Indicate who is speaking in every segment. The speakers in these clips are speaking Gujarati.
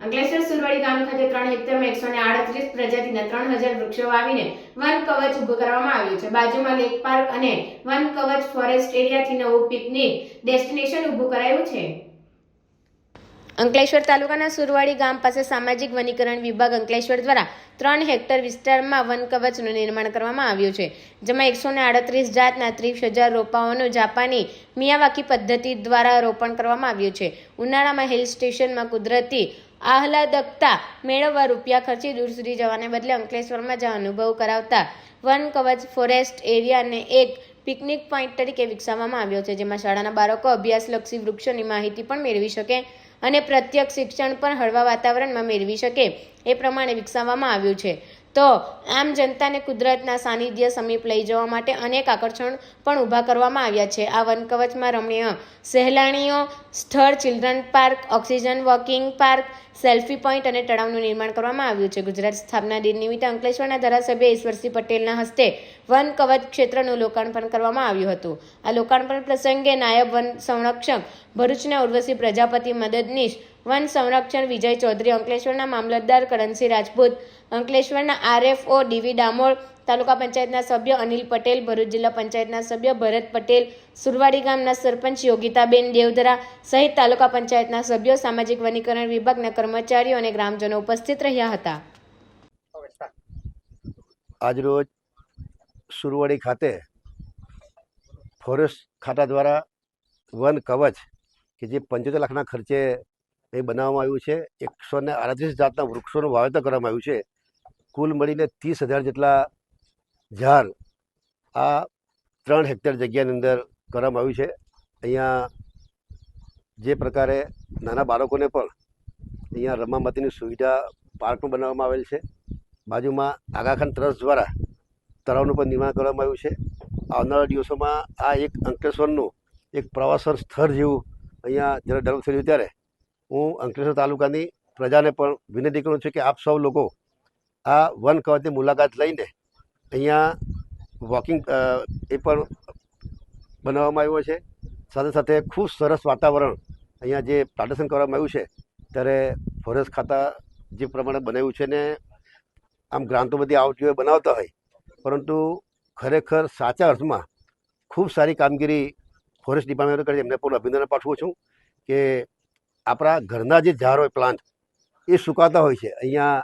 Speaker 1: અંકલેશ્વર સુરવાડી ગામ ખાતે ત્રણ હેક્ટરમાં એકસો ને આડત્રીસ પ્રજાતિના ત્રણ હજાર વૃક્ષો વાવીને વન કવચ ઊભું કરવામાં આવ્યું છે. બાજુમાં લેક પાર્ક અને વન કવચ ફોરેસ્ટ એરિયાથી નવું પિકનિક ડેસ્ટિનેશન ઊભું કરાયું છે. અંકલેશ્વર તાલુકાના સુરવાડી ગામ પાસે સામાજિક વનીકરણ વિભાગ અંકલેશ્વર દ્વારા ત્રણ હેક્ટર વિસ્તારમાં વન કવચનું નિર્માણ કરવામાં આવ્યું છે. જેમાં એકસો ને આડત્રીસ જાતના ત્રીસ હજાર રોપાઓનું જાપાની મિયાવાકી પદ્ધતિ દ્વારા રોપણ કરવામાં આવ્યું છે. ઉનાળામાં હિલ સ્ટેશનમાં કુદરતી આહલાદકતા મેળવવા રૂપિયા ખર્ચી દૂર સુધી જવાને બદલે અંકલેશ્વરમાં જ અનુભવ કરાવતા વન કવચ ફોરેસ્ટ એરિયાને એક પિકનિક પોઈન્ટ તરીકે વિકસાવવામાં આવ્યો છે, જેમાં શાળાના બાળકો અભ્યાસલક્ષી વૃક્ષોની માહિતી પણ મેળવી શકે અને પ્રત્યક્ષ શિક્ષણ પણ હળવા વાતાવરણમાં મેળવી શકે એ પ્રમાણે વિકસાવવામાં આવ્યું છે. તો આમ જનતાને કુદરતના સાનિધ્ય સમીપ લઈ જવા માટે અનેક આકર્ષણ પણ ઊભા કરવામાં આવ્યા છે. આ વન કવચમાં રમણીય સહેલાણીઓ, સ્થળ children park oxygen walking park selfie point અને તળાવનું નિર્માણ કરવામાં આવ્યું છે. ગુજરાત સ્થાપના દિન નિમિત્તે અંકલેશ્વરના ધારાસભ્ય ઈશ્વરસિંહ પટેલના હસ્તે વન કવચ ક્ષેત્રનું લોકાર્પણ કરવામાં આવ્યું હતું. આ લોકાર્પણ પ્રસંગે નાયબ વન સંરક્ષક ભરૂચના ઉર્વશી પ્રજાપતિ મદદનીશ વન સંરક્ષણ વિજય ચૌધરી, અંકલેશ્વરના મામલતદાર કરણસિંહ રાજપૂત, અંકલેશ્વરના આરએફઓ ડીવી ડામોર, તાલુકા પંચાયતના સભ્ય અનિલ પટેલ, ભરૂચ જિલ્લા પંચાયતના સભ્ય ભરત પટેલ, સુરવાડી ગામના સરપંચ યોગિતાબેન દેવધરા સહિત તાલુકા પંચાયતના સભ્યો, સામાજિક વનીકરણ વિભાગના કર્મચારીઓ અને ગ્રામજનો ઉપસ્થિત રહ્યા હતા.
Speaker 2: આજરોજ સુરવાડી ખાતે ફોરેસ્ટ ખાતા દ્વારા વન કવચ, કે જે પંચોતેર લાખના ખર્ચે એ બનાવવામાં આવ્યું છે. એકસો ને આડત્રીસ જાતના વૃક્ષોનું વાવેતર કરવામાં આવ્યું છે. કુલ મળીને ત્રીસ હજાર જેટલા ઝાડ આ ત્રણ હેક્ટર જગ્યાની અંદર કરવામાં આવ્યું છે. અહીંયા જે પ્રકારે નાના બાળકોને પણ અહીંયા રમવા માટેની સુવિધા પાર્ક બનાવવામાં આવેલ છે. બાજુમાં આગાખાન ટ્રસ્ટ દ્વારા તળાવનું પણ નિર્માણ કરવામાં આવ્યું છે. આવનારા દિવસોમાં આ એક અંકલેશ્વરનું એક પ્રવાસન સ્થળ જેવું અહીંયા જ્યારે ડેવલપ થયું ત્યારે હું અંકલેશ્વર તાલુકાની પ્રજાને પણ વિનંતી કરું છું કે આપ સૌ લોકો આ વન કવચની મુલાકાત લઈને અહીંયા વોકિંગ એ પણ બનાવવામાં આવ્યો છે. સાથે સાથે ખૂબ સરસ વાતાવરણ અહીંયા જે પ્લાન્ટેશન કરવામાં આવ્યું છે, ત્યારે ફોરેસ્ટ ખાતા જે પ્રમાણે બનાવ્યું છે ને, આમ ગ્રાન્ટો બધી આવતી બનાવતા હોય, પરંતુ ખરેખર સાચા અર્થમાં ખૂબ સારી કામગીરી ફોરેસ્ટ ડિપાર્ટમેન્ટ કરી એમને પણ અભિનંદન પાઠવું છું કે આપણા ઘરના જે ઝાડ હોય પ્લાન્ટ એ સુકાતા હોય છે. અહીંયા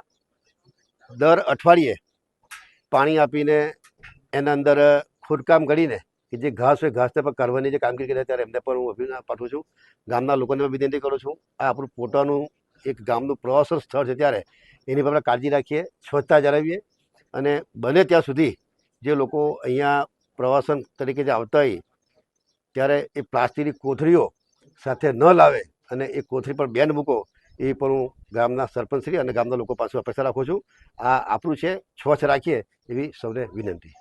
Speaker 2: દર અઠવાડિયે પાણી આપીને એના અંદર ખોદકામ કરીને કે જે ઘાસ હોય ઘાસને પણ કરવાની જે કામગીરી કરે ત્યારે એમને પણ હું અભિનંદન પાઠવું છું. ગામના લોકોને વિનંતી કરું છું. આ આપણું પોતાનું એક ગામનું પ્રવાસન સ્થળ છે ત્યારે એની પર આપણે કાળજી રાખીએ, સ્વચ્છતા જાળવીએ અને બને ત્યાં સુધી જે લોકો અહીંયા પ્રવાસન તરીકે જે આવતા હોય, ત્યારે એ પ્લાસ્ટિકની કોથળીઓ સાથે ન લાવે અને એ કોથળી પર બેન મૂકો, એ પણ હું ગામના સરપંચશ્રી અને ગામના લોકો પાસે અપેક્ષા રાખું છું. આ આપણું છે, સ્વચ્છ રાખીએ એવી સૌને વિનંતી.